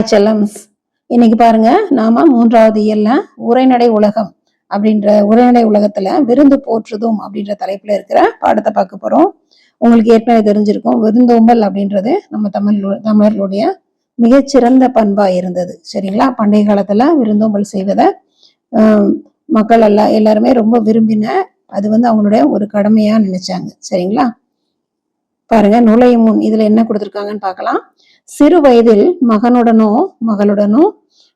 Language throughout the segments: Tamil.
செல்லம்ஸ் இன்னைக்கு பாருங்க நாம மூன்றாவது இயல்ல உரைநடை உலகம் அப்படின்ற உரைநடை உலகத்துல விருந்து போற்றுதும் அப்படின்ற தலைப்புல இருக்கிற பாடத்தை பார்க்க போறோம். உங்களுக்கு ஏற்கனவே தெரிஞ்சிருக்கும் விருந்தோம்பல் அப்படின்றது நம்ம தமிழ் தமிழர்களுடைய மிகச்சிறந்த பண்பா இருந்தது. சரிங்களா? பண்டைய காலத்துல விருந்தோம்பல் செய்வதை ஆஹ், மக்கள் எல்லாம் எல்லாருமே ரொம்ப விரும்பின அது வந்து அவங்களுடைய ஒரு கடமையா நினைச்சாங்க. சரிங்களா? பாருங்க நுழையும் முன் இதுல என்ன கொடுத்துருக்காங்கன்னு பார்க்கலாம். சிறு வயதில் மகனுடனோ மகளுடனோ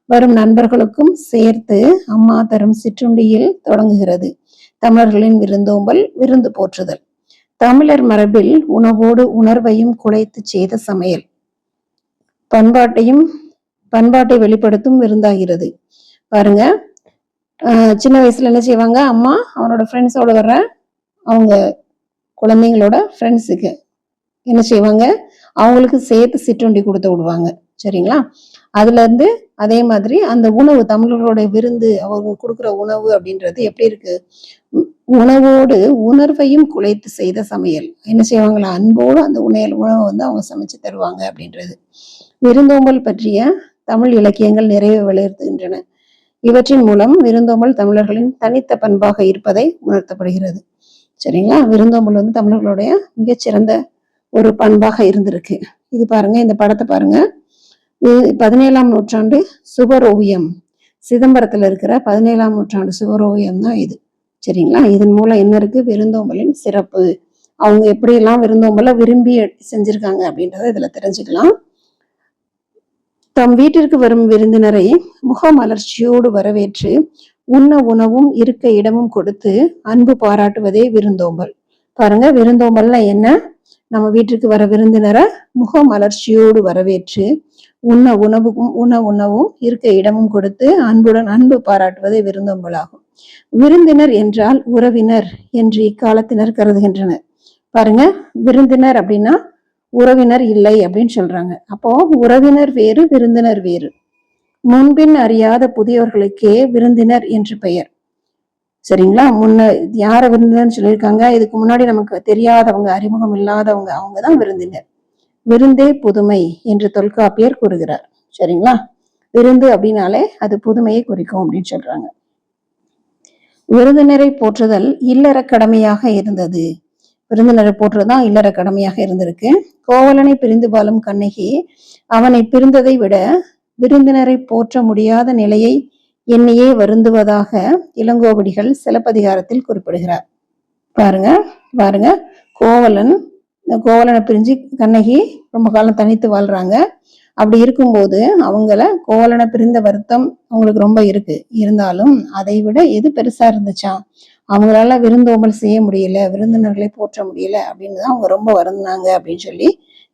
வரும் நண்பர்களுக்கும் சேர்த்து அம்மா தரும் சிற்றுண்டியில் தொடங்குகிறது. தமிழர்களின் விருந்தோம்பல் விருந்து போற்றுதல். தமிழர் மரபில் உணவோடு உணர்வையும் குலைத்து செய்த சமையல். பண்பாட்டையும் பண்பாட்டை வெளிப்படுத்தும் விருந்தாகிறது. பாருங்க ஆஹ் சின்ன வயசுல என்ன செய்வாங்க? அம்மா அவனோட ஃப்ரெண்ட்ஸோட வர்ற அவங்க குழந்தைங்களோட ஃப்ரெண்ட்ஸுக்கு என்ன செய்வாங்க? அவங்களுக்கு சேர்த்து சிற்றுண்டி கொடுத்து விடுவாங்க. சரிங்களா? அதுல இருந்து அதே மாதிரி அந்த உணவு தமிழர்களோட விருந்து அவங்க கொடுக்குற உணவு அப்படின்றது எப்படி இருக்கு? உணவோடு உணர்வையும் குலைத்து செய்த சமையல். என்ன செய்வாங்களா அன்போடு அந்த உணவு உணவை வந்து அவங்க சமைச்சு தருவாங்க அப்படின்றது. விருந்தோம்பல் பற்றிய தமிழ் இலக்கியங்கள் நிறைவு வலியுறுத்துகின்றன இவற்றின் மூலம் விருந்தோம்பல் தமிழர்களின் தனித்த பண்பாக இருப்பதை உணர்த்தப்படுகிறது. சரிங்களா? விருந்தோம்பல் வந்து தமிழர்களுடைய மிகச்சிறந்த ஒரு பண்பாக இருந்திருக்கு. இது பாருங்க இந்த படத்தை பாருங்க. பதினேழாம் நூற்றாண்டு சுவர் ஓவியம் இருக்கிற பதினேழாம் நூற்றாண்டு சுவர் ஓவியம் தான் இது. சரிங்களா? இதன் மூலம் என்ன இருக்கு? விருந்தோம்பலின் சிறப்பு. அவங்க எப்படியெல்லாம் விருந்தோம்பலை விரும்பி செஞ்சிருக்காங்க அப்படின்றத இதுல தெரிஞ்சுக்கலாம். தம் வீட்டிற்கு வரும் விருந்தினரை முகமலர்ச்சியோடு வரவேற்று உண்ண உணவும் இருக்க இடமும் கொடுத்து அன்பு பாராட்டுவதே விருந்தோம்பல். பாருங்க விருந்தோம்பல்னா என்ன? நம்ம வீட்டுக்கு வர விருந்தினரை முகமலர்ச்சியோடு வரவேற்று உண்ண உணவுக்கும் உண உணவும் இருக்க இடமும் கொடுத்து அன்புடன் அன்பு பாராட்டுவதே விருந்தோம்பலாகும். விருந்தினர் என்றால் உறவினர் என்று இக்காலத்தினர் கருதுகின்றனர். பாருங்க விருந்தினர் அப்படின்னா உறவினர் இல்லை அப்படின்னு சொல்றாங்க. அப்போ உறவினர் வேறு விருந்தினர் வேறு. முன்பின் அறியாத புதியவர்களுக்கே விருந்தினர் என்று பெயர். சரிங்களா? முன்ன யாரை விருந்தினர்னு சொல்லியிருக்காங்க. இதுக்கு முன்னாடி நமக்கு தெரியாதவங்க அறிமுகம் இல்லாதவங்க அவங்க தான் விருந்தினர். விருந்தே புதுமை என்று தொல்காப்பியர் கூறுகிறார். சரிங்களா? விருந்து அப்படின்னாலே அது புதுமையை குறிக்கும் அப்படின்னு சொல்றாங்க. விருந்தினரை போற்றுதல் இல்லற கடமையாக இருந்தது. விருந்தினரை போற்றுதான் இல்லற கடமையாக இருந்திருக்கு. கோவலனை பிரிந்து பாலும் கண்ணகி அவனை பிரிந்ததை விட விருந்தினரை போற்ற முடியாத நிலையை என்னையே வருந்துவதாக இளங்கோவடிகள் சிலப்பதிகாரத்தில் குறிப்பிடுகிறார். பாருங்க பாருங்க. கோவலன் இந்த கோவலனை பிரிஞ்சு கண்ணகி ரொம்ப காலம் தனித்து வாழ்றாங்க. அப்படி இருக்கும்போது அவங்கள கோவலனை பிரிந்த வருத்தம் அவங்களுக்கு ரொம்ப இருக்கு. இருந்தாலும் அதை விட எது பெருசா இருந்துச்சாம் அவங்களால விருந்தோம்பல் செய்ய முடியல விருந்தினர்களை போற்ற முடியல அப்படின்னு தான் அவங்க ரொம்ப வருந்தினாங்க அப்படின்னு சொல்லி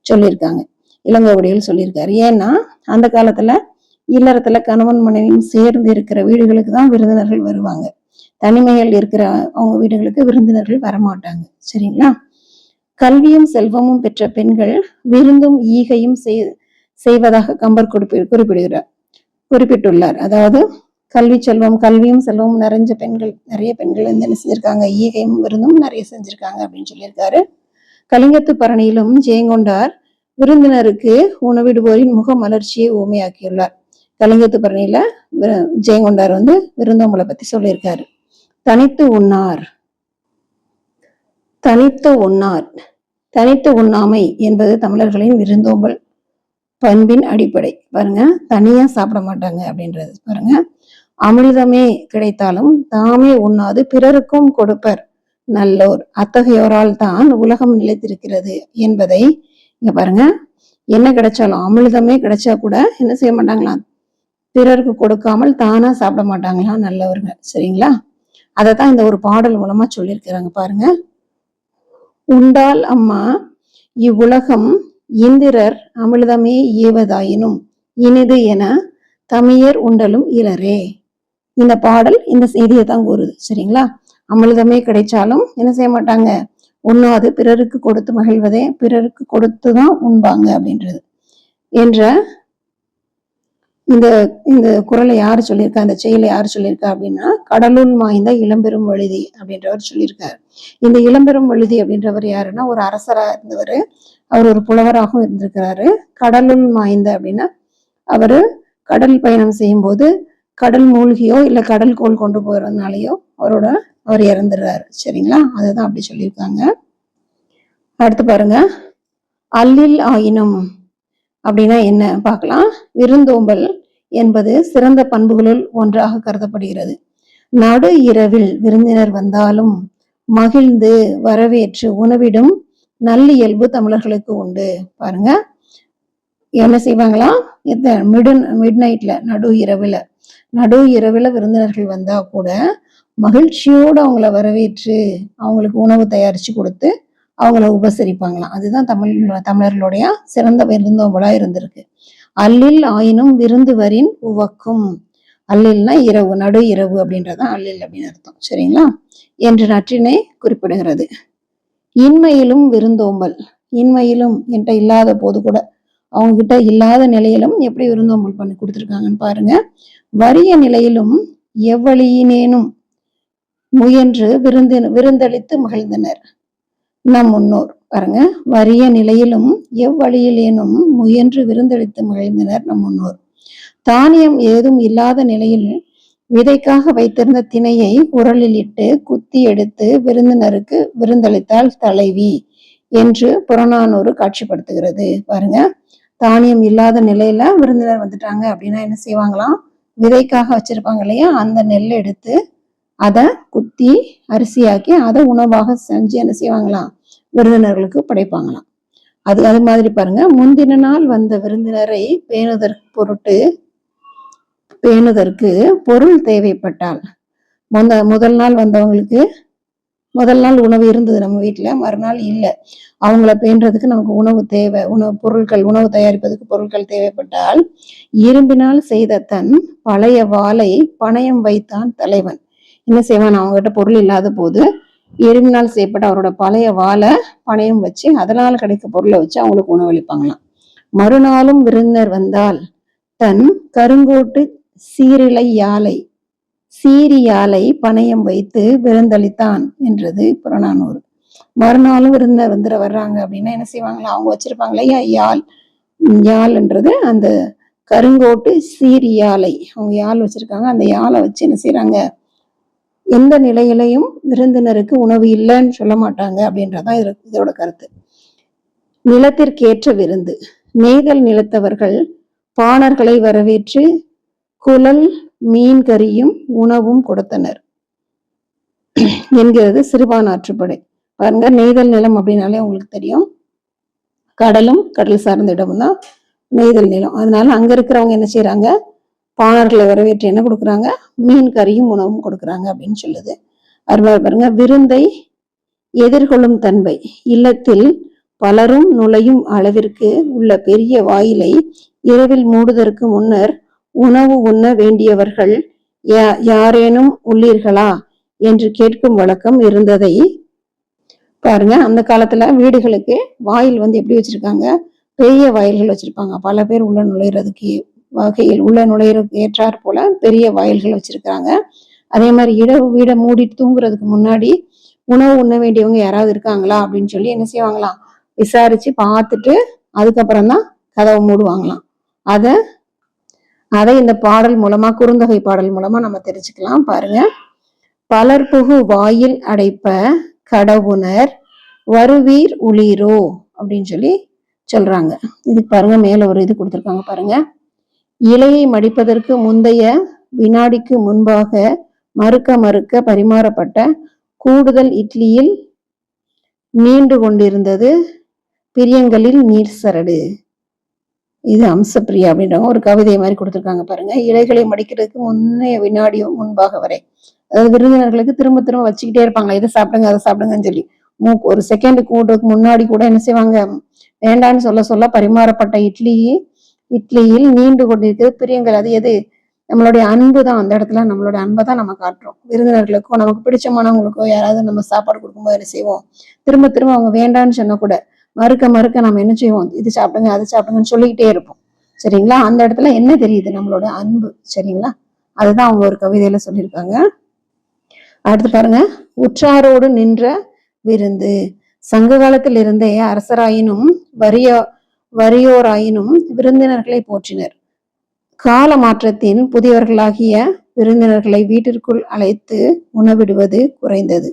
சொல்லியிருக்காங்க. இளங்கோவடிகள் சொல்லியிருக்காரு. ஏன்னா அந்த காலத்துல இல்லறத்துல கணவன் மனைவியும் சேர்ந்து இருக்கிற வீடுகளுக்கு தான் விருந்தினர்கள் வருவாங்க. தனிமையில் இருக்கிற அவங்க வீடுகளுக்கு விருந்தினர்கள் வரமாட்டாங்க. சரிங்களா? கல்வியும் செல்வமும் பெற்ற பெண்கள் விருந்தும் ஈகையும் செய் செய்வதாக கம்பர் குறிப்பி குறிப்பிடுகிறார் குறிப்பிட்டுள்ளார். அதாவது கல்வி செல்வம் கல்வியும் செல்வமும் நிறைஞ்ச பெண்கள் நிறைய பெண்கள் வந்து என்ன செஞ்சிருக்காங்க? ஈகையும் விருந்தும் நிறைய செஞ்சிருக்காங்க அப்படின்னு சொல்லியிருக்காரு. கலிங்கத்து பரணியிலும் ஜெயங்கொண்டார் விருந்தினருக்கு உணவிடுவோரின் முக மலர்ச்சியை ஊமையாக்கியுள்ளார். கலிங்கத்து பரணியில ஜெயங்கொண்டார் வந்து விருந்தோம்பலை பத்தி சொல்லியிருக்காரு. தனித்து உண்ணார். தனித்து உண்ணார். தனித்து உண்ணாமை என்பது தமிழர்களின் விருந்தோம்பல் பண்பின் அடிப்படை. பாருங்க தனியா சாப்பிட மாட்டாங்க அப்படின்றது. பாருங்க அமிர்தமே கிடைத்தாலும் தாமே உண்ணாது பிறருக்கும் கொடுப்பர் நல்லோர். அத்தகையோரால் தான் உலகம் நிலைத்திருக்கிறது என்பதை இங்க பாருங்க. என்ன கிடைச்சாலும் அமிர்தமே கிடைச்சா கூட என்ன செய்ய மாட்டாங்களாம்? பிறருக்கு கொடுக்காமல் தானா சாப்பிட மாட்டாங்களாம் நல்லவர்கள். சரிங்களா? அதை தான் இந்த ஒரு பாடல் மூலமா சொல்லியிருக்கிறாங்க பாருங்க. உண்டால் அம்மா இவ்வுலகம் இந்திரர் அமிர்தமே ஈவதாயினும் இனிது என தமியர் உண்டலும் இளரே இந்த பாடல் இந்த செய்தியை தான் கூறுது. சரிங்களா? அமிர்தமே கிடைச்சாலும் என்ன செய்ய மாட்டாங்க? உண்ணாது பிறருக்கு கொடுத்து மகிழ்வதே பிறருக்கு கொடுத்து தான் உண்பாங்க அப்படின்றது. என்ற இந்த இந்த குரலை யார் சொல்லியிருக்கா? இந்த செயலை யார் சொல்லியிருக்கா அப்படின்னா கடலுள் மாய்ந்த இளம்பெரும் வழுதி அப்படின்றவர் சொல்லியிருக்காரு. இந்த இளம்பெரும் வழுதி அப்படின்றவர் யாருன்னா ஒரு அரசராக இருந்தவர். அவர் ஒரு புலவராகவும் இருந்திருக்கிறாரு. கடலுள் மாய்ந்த அப்படின்னா அவர் கடல் பயணம் செய்யும்போது கடல் மூழ்கியோ இல்லை கடல் கோள் கொண்டு போகிறதுனாலையோ அவரோட அவர் இறந்துடுறாரு. சரிங்களா? அதுதான் அப்படி சொல்லியிருக்காங்க. அடுத்து பாருங்க. அல்லில் ஆயினும் அப்படின்னா என்ன? பார்க்கலாம். விருந்தோம்பல் என்பது சிறந்த பண்புகளுள் ஒன்றாக கருதப்படுகிறது. நடு இரவில் விருந்தினர் வந்தாலும் மகிழ்ந்து வரவேற்று உணவிடும் நல்லியல்பு தமிழர்களுக்கு உண்டு. பாருங்க. என்ன செய்வாங்களாம் இந்த மிடு மிட் நைட்ல நடு இரவுல நடு இரவுல விருந்தினர்கள் வந்தா கூட மகிழ்ச்சியோடு அவங்கள வரவேற்று அவங்களுக்கு உணவு தயாரிச்சு கொடுத்து அவங்கள உபசரிப்பாங்களாம். அதுதான் தமிழ் தமிழர்களுடைய சிறந்த விருந்தோம்பலா இருந்திருக்கு. அல்லில் ஆயினும் விருந்துவரின் உவக்கும். அல்லில்னா இரவு நடு இரவு அப்படின்றதான் அல்லில் அப்படின்னு அர்த்தம். சரிங்களா? என்று நற்றினை குறிப்பிடுகிறது. இன்மையிலும் விருந்தோம்பல். இன்மையிலும் என்கிட்ட இல்லாத போது கூட அவங்க கிட்ட இல்லாத நிலையிலும் எப்படி விருந்தோம்பல் பண்ணி கொடுத்துருக்காங்கன்னு பாருங்க. வறிய நிலையிலும் எவ்வழியினேனும் முயன்று விருந்து விருந்தளித்து மகிழ்ந்தனர். நம் முன்னோர். பாருங்க. வறிய நிலையிலும் எவ்வழியிலேனும் முயன்று விருந்தளித்து மகிழ்ந்தனர் நம் முன்னோர். தானியம் ஏதும் இல்லாத நிலையில் விதைக்காக வைத்திருந்த திணையை உரலில் இட்டு குத்தி எடுத்து விருந்தினருக்கு விருந்தளித்தால் தலைவி என்று புறநானூறு காட்சிப்படுத்துகிறது. பாருங்க. தானியம் இல்லாத நிலையில விருந்தினர் வந்துட்டாங்க அப்படின்னா என்ன செய்வாங்களாம்? விதைக்காக வச்சிருப்பாங்க இல்லையா? அந்த நெல்லை எடுத்து அதை குத்தி அரிசியாக்கி அதை உணவாக செஞ்சு என்ன செய்வாங்களாம்? விருந்தினர்களுக்கு படைப்பாங்களாம். அது அது மாதிரி பாருங்க. முந்தின நாள் வந்த விருந்தினரை பேணுதற்கு பொருட்டு பேணுதற்கு பொருள் தேவைப்பட்டால் முந்த முதல் நாள் வந்தவங்களுக்கு முதல் நாள் உணவு இருந்தது நம்ம வீட்டில் மறுநாள் இல்லை. அவங்கள பேணுறதுக்கு நமக்கு உணவு தேவை உணவு பொருட்கள் உணவு தயாரிப்பதற்கு பொருட்கள் தேவைப்பட்டால் இரும்பினால் செய்த தன் பழைய வாளை பணயம் வைத்தான் தலைவன். என்ன செய்வான்? அவங்ககிட்ட பொருள் இல்லாத போது இரும்பினால் செய்யப்பட்ட அவரோட பழைய வாழை பணையம் வச்சு அதனால் கிடைக்க பொருளை வச்சு அவங்களுக்கு உணவளிப்பாங்களாம். மறுநாளும் விருந்தினர் வந்தால் தன் கருங்கோட்டு சீரிலை யாழை சீரி யாழை வைத்து விருந்தளித்தான் என்றது புறநானூறு. மறுநாளும் விருந்தினர் வந்துட வர்றாங்க அப்படின்னா என்ன செய்வாங்களா? அவங்க வச்சிருப்பாங்க இல்லையா யாழ் யாழ்ன்றது அந்த கருங்கோட்டு சீரி யாழை. அவங்க யாழ் வச்சிருக்காங்க. அந்த யாழை வச்சு என்ன செய்யறாங்க எந்த நிலையிலையும் விருந்தினருக்கு உணவு இல்லைன்னு சொல்ல மாட்டாங்க அப்படின்றதான் இதோட கருத்து. நிலத்திற்கேற்ற விருந்து. நெய்தல் நிலத்தவர்கள் பாணர்களை வரவேற்று குழல் மீன் கறியும் உணவும் கொடுத்தனர். என்கிறது சிறுபானாற்றுப்படை பாருங்க நெய்தல் நிலம் அப்படின்னாலே உங்களுக்கு தெரியும். கடலும் கடல் சார்ந்த இடமும் தான் நெய்தல் நிலம். அதனால அங்க இருக்கிறவங்க என்ன செய்யறாங்க பாணர்களை வரவேற்று என்ன கொடுக்குறாங்க? மீன் கறியும் உணவும் கொடுக்குறாங்க அப்படின்னு சொல்லுது. அருமையாக பாருங்க. விருந்தை எதிர்கொள்ளும் தன்மை. இல்லத்தில் பலரும் நுழையும் அளவிற்கு உள்ள பெரிய வாயிலை இரவில் மூடுதற்கு முன்னர் உணவு உண்ண வேண்டியவர்கள் யாரேனும் உள்ளீர்களா என்று கேட்கும் வழக்கம் இருந்ததை பாருங்க. அந்த காலத்துல வீடுகளுக்கு வாயில் வந்து எப்படி வச்சிருக்காங்க? பெரிய வாயில்கள் வச்சிருப்பாங்க. பல பேர் உள்ள நுழையிறதுக்கு வகையில் உள்ள நுழையிற ஏற்றாற் போல பெரிய வாயில்கள் வச்சிருக்கிறாங்க. அதே மாதிரி இடவு வீடை மூடி தூங்குறதுக்கு முன்னாடி உணவு உண்ண வேண்டியவங்க யாராவது இருக்காங்களா அப்படின்னு சொல்லி என்ன செய்வாங்களாம்? விசாரிச்சு பார்த்துட்டு அதுக்கப்புறம் தான் கதவை மூடுவாங்களாம். அதை அதை இந்த பாடல் மூலமா குறுந்தொகை பாடல் மூலமா நம்ம தெரிஞ்சுக்கலாம். பாருங்க. பலர்புகு வாயில் அடைப்ப கடவுணர் வருவீர் உளிரோ அப்படின்னு சொல்லி சொல்றாங்க. இதுக்கு பாருங்க மேல ஒரு இது கொடுத்துருக்காங்க பாருங்க. இலையை மடிப்பதற்கு முந்தைய வினாடிக்கு முன்பாக மறுக்க மறுக்க பரிமாறப்பட்ட கூடுதல் இட்லியில் நீண்டு கொண்டிருந்தது பிரியங்களில் நீர் சரடு. இது அம்சப்பிரியா அப்படின்றவங்க ஒரு கவிதை மாதிரி கொடுத்துருக்காங்க பாருங்க. இலைகளை மடிக்கிறதுக்கு முன்னைய வினாடி முன்பாக வரை. அதாவது விருந்தினர்களுக்கு திரும்ப திரும்ப வச்சுக்கிட்டே இருப்பாங்க. இதை சாப்பிடுங்க அதை சாப்பிடுங்கன்னு சொல்லி. மூக்கு ஒரு செகண்ட் கூட்டுக்கு முன்னாடி கூட என்ன செய்வாங்க? வேண்டான்னு சொல்ல சொல்ல பரிமாறப்பட்ட இட்லியை இட்லியில் நீண்டு கொண்டிருக்கிறது. பிரியங்கள் அது எது? நம்மளுடைய அன்பு தான். அந்த இடத்துல நம்மளுடைய அன்பை தான் நம்ம காட்டுறோம். விருந்தினர்களுக்கோ நமக்கு பிடிச்சமானவங்களுக்கோ யாராவது நம்ம சாப்பாடு கொடுக்கும்போது என்ன செய்வோம்? திரும்ப திரும்ப அவங்க வேண்டான்னு சொன்னா கூட மறுக்க மறுக்க நம்ம என்ன செய்வோம்? இது சாப்பிடுங்க அது சாப்பிடுங்கன்னு சொல்லிக்கிட்டே இருப்போம். சரிங்களா? அந்த இடத்துல என்ன தெரியுது? நம்மளோட அன்பு. சரிங்களா? அதுதான் அவங்க ஒரு கவிதையில சொல்லியிருக்காங்க. அடுத்து பாருங்க. உற்றாரோடு நின்ற விருந்து. சங்க காலத்தில் இருந்தே அரசராயினும் வறிய வறியோராயினும் விருந்தினர்களை போற்றினர். கால மாற்றத்தின் புதியவர்களாகிய விருந்தினர்களை வீட்டிற்குள் அழைத்து உணவிடுவது குறைந்தது.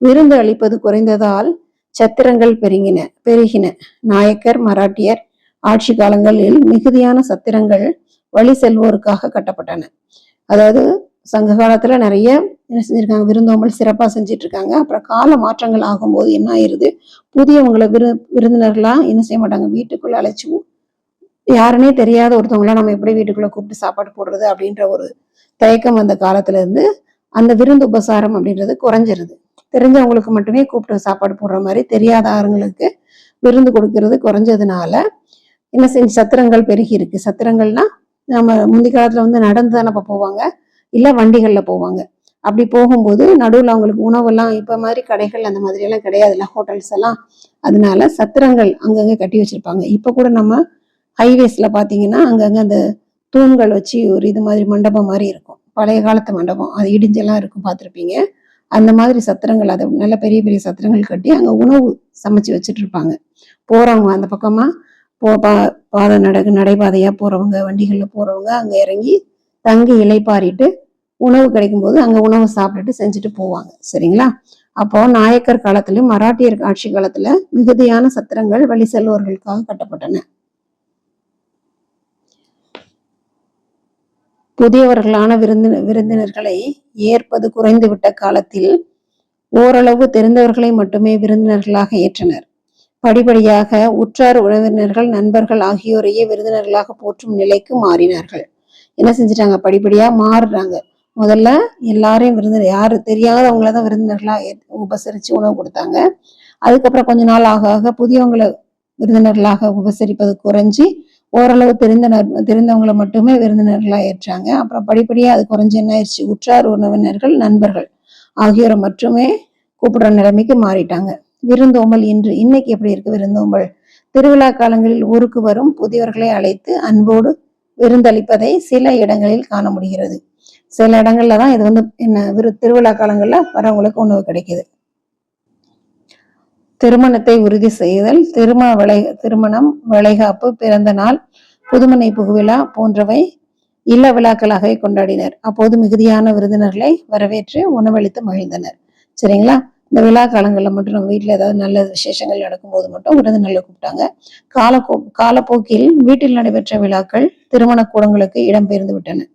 விருந்து அளிப்பது குறைந்ததால் சத்திரங்கள் பெருகின பெருகின. நாயக்கர் மராட்டியர் ஆட்சி காலங்களில் மிகுதியான சத்திரங்கள் வழி செல்வோருக்காக கட்டப்பட்டன. அதாவது சங்க காலத்துல நிறைய என்ன செஞ்சுருக்காங்க? விருந்தோம்பல் சிறப்பாக செஞ்சிட்டு இருக்காங்க அப்புறம் கால மாற்றங்கள் ஆகும்போது என்ன ஆயிருது? புதியவங்களை விரு விருந்தினர்களா என்ன செய்ய மாட்டாங்க? வீட்டுக்குள்ளே அழைச்சி யாருன்னே தெரியாத ஒருத்தவங்களாம் நம்ம எப்படி வீட்டுக்குள்ளே கூப்பிட்டு சாப்பாடு போடுறது? அப்படின்ற ஒரு தயக்கம் வந்த காலத்துலேருந்து அந்த விருந்து உபசாரம் அப்படின்றது குறைஞ்சிருது. தெரிஞ்சவங்களுக்கு மட்டுமே கூப்பிட்டு சாப்பாடு போடுற மாதிரி தெரியாத ஆளுங்களுக்கு விருந்து கொடுக்கறது குறைஞ்சதுனால என்ன செஞ்சு சத்திரங்கள் பெருகி இருக்கு. சத்திரங்கள்னா நம்ம முந்தி காலத்துல வந்து நடந்து தானே போவாங்க. இல்லை வண்டிகளில் போவாங்க. அப்படி போகும்போது நடுவில் அவங்களுக்கு உணவெல்லாம் இப்போ மாதிரி கடைகள் அந்த மாதிரியெல்லாம் கிடையாதுல்ல ஹோட்டல்ஸ் எல்லாம். அதனால சத்திரங்கள் அங்கங்கே கட்டி வச்சுருப்பாங்க. இப்போ கூட நம்ம ஹைவேஸில் பார்த்தீங்கன்னா அங்கங்கே அந்த தூண்கள் வச்சு ஒரு இது மாதிரி மண்டபம் மாதிரி இருக்கும். பழைய காலத்து மண்டபம். அது இடிஞ்செல்லாம் இருக்கும் பார்த்துருப்பீங்க அந்த மாதிரி சத்திரங்கள் அதை நல்ல பெரிய பெரிய சத்திரங்கள் கட்டி அங்கே உணவு சமைச்சு வச்சுட்டு இருப்பாங்க போகிறவங்க அந்த பக்கமாக போ பா பாதை நட நடைபாதையாக போகிறவங்க வண்டிகளில் போகிறவங்க அங்கே இறங்கி தங்கி இலைப்பாரிட்டு உணவு கிடைக்கும் போது உணவு சாப்பிட்டுட்டு செஞ்சுட்டு போவாங்க. சரிங்களா? அப்போ நாயக்கர் காலத்திலும் மராட்டியர் ஆட்சி காலத்துல மிகுதியான சத்திரங்கள் வழி செல்வோர்களுக்காக கட்டப்பட்டன புதியவர்களான விருந்து விருந்தினர்களை ஏற்பது குறைந்துவிட்ட காலத்தில் ஓரளவு தெரிந்தவர்களை மட்டுமே விருந்தினர்களாக ஏற்றனர். படிப்படியாக உற்றார் உறவினர்கள் நண்பர்கள் ஆகியோரையே விருந்தினர்களாக போற்றும் நிலைக்கு மாறினார்கள். என்ன செஞ்சிட்டாங்க? படிப்படியா மாறுறாங்க. முதல்ல எல்லாரையும் விருந்தினர் யார் தெரியாதவங்கள தான் விருந்தினர்களா உபசரித்து உணவு கொடுத்தாங்க. அதுக்கப்புறம் கொஞ்ச நாள் ஆக ஆக புதியவங்களை விருந்தினர்களாக உபசரிப்பது குறைஞ்சி ஓரளவு தெரிந்த தெரிந்தவங்களை மட்டுமே விருந்தினர்களாக ஏற்றாங்க. அப்புறம் படிப்படியாக அது குறைஞ்சி என்ன ஆயிடுச்சு? உற்றார் உறவினர்கள் நண்பர்கள் ஆகியோரை மட்டுமே கூப்பிடுற நிலைமைக்கு மாறிட்டாங்க. விருந்தோம்பல் இன்று இன்னைக்கு எப்படி இருக்கு விருந்தோம்பல்? திருவிழா காலங்களில் ஊருக்கு வரும் புதியவர்களை அழைத்து அன்போடு விருந்தளிப்பதை சில இடங்களில் காண முடிகிறது. சில இடங்கள்ல தான் இது வந்து என்ன விரு திருவிழா காலங்களில் வரவங்களுக்கு உணவு கிடைக்குது. திருமணத்தை உறுதி செய்தல் திருமண விளை திருமணம் வளைகாப்பு பிறந்த நாள் புதுமனை புகுவிழா போன்றவை இல்ல விழாக்களாகவே கொண்டாடினர். அப்போது மிகுதியான விருந்தினர்களை வரவேற்று உணவளித்து மகிழ்ந்தனர். சரிங்களா? இந்த விழா காலங்களில் மட்டும் நம்ம வீட்டில் ஏதாவது நல்ல விசேஷங்கள் நடக்கும்போது மட்டும் விருந்தினர்களை கூப்பிட்டாங்க. காலப்போ காலப்போக்கில் வீட்டில் நடைபெற்ற விழாக்கள் திருமண கூடங்களுக்கு இடம்பெயர்ந்து விட்டன.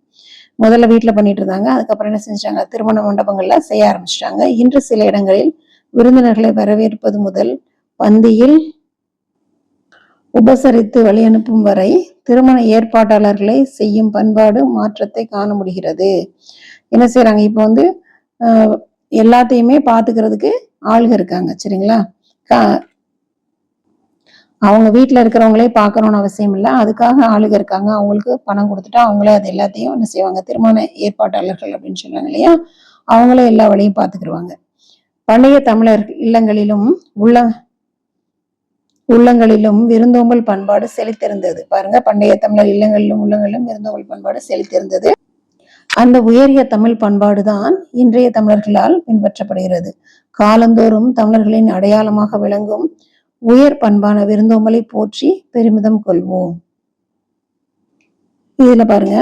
முதல்ல வீட்டில் பண்ணிட்டு இருந்தாங்க அதுக்கப்புறம் என்ன செஞ்சாங்க திருமண மண்டபங்கள்ல செய்ய ஆரம்பிச்சிட்டாங்க. இன்று சில இடங்களில் விருந்தினர்களை வரவேற்பது முதல் பந்தியில் உபசரித்து வழி அனுப்பும் வரை திருமண ஏற்பாட்டாளர்களை செய்யும் பண்பாடு மாற்றத்தை காண முடிகிறது. என்ன செய்யறாங்க இப்போ வந்து ஆஹ், எல்லாத்தையுமே பார்த்துக்கிறதுக்கு ஆளுக இருக்காங்க. சரிங்களா? கா- அவங்க வீட்டில் இருக்கிறவங்களே பார்க்கணும்னு அவசியம் இல்லை. அதுக்காக ஆளுங்க இருக்காங்க. அவங்களுக்கு பணம் கொடுத்துட்டா அவங்களே அது எல்லாத்தையும் என்ன செய்வாங்க? திருமண ஏற்பாட்டாளர்கள் அப்படின்னு சொல்றாங்க இல்லையா? அவங்களே எல்லா வழியும் பார்த்துக்கிடுவாங்க பண்டைய தமிழர் இல்லங்களிலும் உள்ள உள்ளங்களிலும் விருந்தோம்பல் பண்பாடு செழித்திருந்தது. பாருங்க பண்டைய தமிழர் இல்லங்களிலும் உள்ளங்களிலும் விருந்தோம்பல் பண்பாடு செழித்திருந்தது. அந்த உயரிய தமிழ் பண்பாடு தான் இன்றைய தமிழர்களால் பின்பற்றப்படுகிறது. காலந்தோறும் தமிழர்களின் அடையாளமாக விளங்கும் உயர் பண்பான விருந்தோம்பலை போற்றி பெருமிதம் கொள்வோம். இதில் பாருங்க.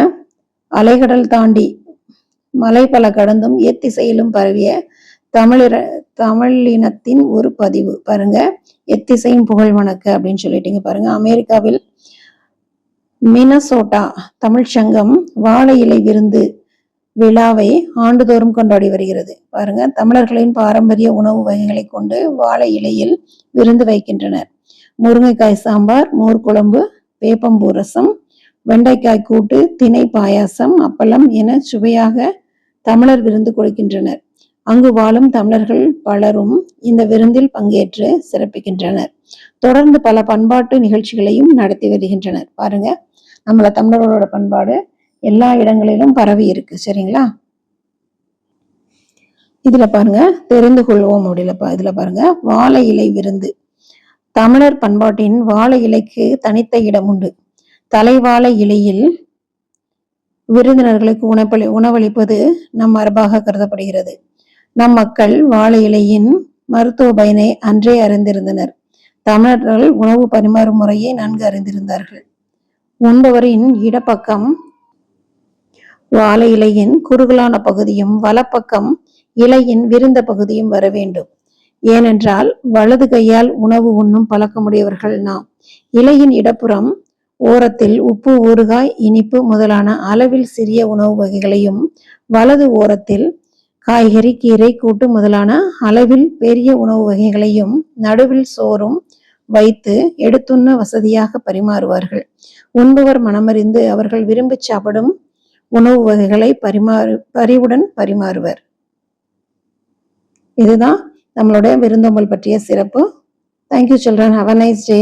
அலைகடல் தாண்டி மலை பல கடந்தும் எத்திசையிலும் பரவிய தமிழர தமிழினத்தின் ஒரு பதிவு. பாருங்க. எத்திசையும் புகழ் வணக்க அப்படின்னு சொல்லிட்டீங்க பாருங்க. அமெரிக்காவில் மினசோட்டா தமிழ்ச்சங்கம் வாழை இலை விருந்து விழாவை ஆண்டுதோறும் கொண்டாடி வருகிறது. பாருங்க தமிழர்களின் பாரம்பரிய உணவு வகைகளை கொண்டு வாழை இலையில் விருந்து வைக்கின்றனர். முருங்கைக்காய் சாம்பார் மோர் குழம்பு வேப்பம்பூ ரசம் வெண்டைக்காய் கூட்டு திணை பாயாசம் அப்பளம் என சுவையாக தமிழர் விருந்து கொடுக்கின்றனர். அங்கு வாழும் தமிழர்கள் பலரும் இந்த விருந்தில் பங்கேற்று சிறப்பிக்கின்றனர். தொடர்ந்து பல பண்பாட்டு நிகழ்ச்சிகளையும் நடத்தி வருகின்றனர். பாருங்க நம்மள தமிழர்களோட பண்பாடு எல்லா இடங்களிலும் பரவி இருக்கு சரிங்களா? இதுல பாருங்க தெரிந்து கொள்வோம் அப்படில இதுல பாருங்க வாழை இலை விருந்து. தமிழர் பண்பாட்டின் வாழை இலைக்கு தனித்த இடம் உண்டு. தலைவாழை இலையில் விருந்தினர்களுக்கு உணவளி உணவளிப்பது நம் மரபாக கருதப்படுகிறது. நம் மக்கள் வாழை இலையின் மருத்துவ பயனை அன்றே அறிந்திருந்தனர். தமிழர்கள் உணவு பரிமாறும் முறையை நன்கு அறிந்திருந்தார்கள். உண்பவரின் இடப்பக்கம் வாழை இலையின் குறுகலான பகுதியும் வலப்பக்கம் இலையின் விருந்த பகுதியும் வர வேண்டும். ஏனென்றால் வலது கையால் உணவு உண்ணும் பழக்கமுடையவர்கள் நாம். இலையின் இடப்புறம் ஓரத்தில் உப்பு ஊறுகாய் இனிப்பு முதலான அளவில் சிறிய உணவு வகைகளையும் வலது ஓரத்தில் காய்கறி கீரை கூட்டு முதலான அளவில் பெரிய உணவு வகைகளையும் நடுவில் சோறும் வைத்து எடுத்துண்ண வசதியாக பரிமாறுவார்கள். உண்பவர் மனமறிந்து அவர்கள் விரும்பி சாப்பிடும் உணவு வகைகளை பரிமாறு பரிவுடன் பரிமாறுவர். இதுதான் நம்மளுடைய விருந்தோம்பல் பற்றிய சிறப்பு. Thank you children have a nice day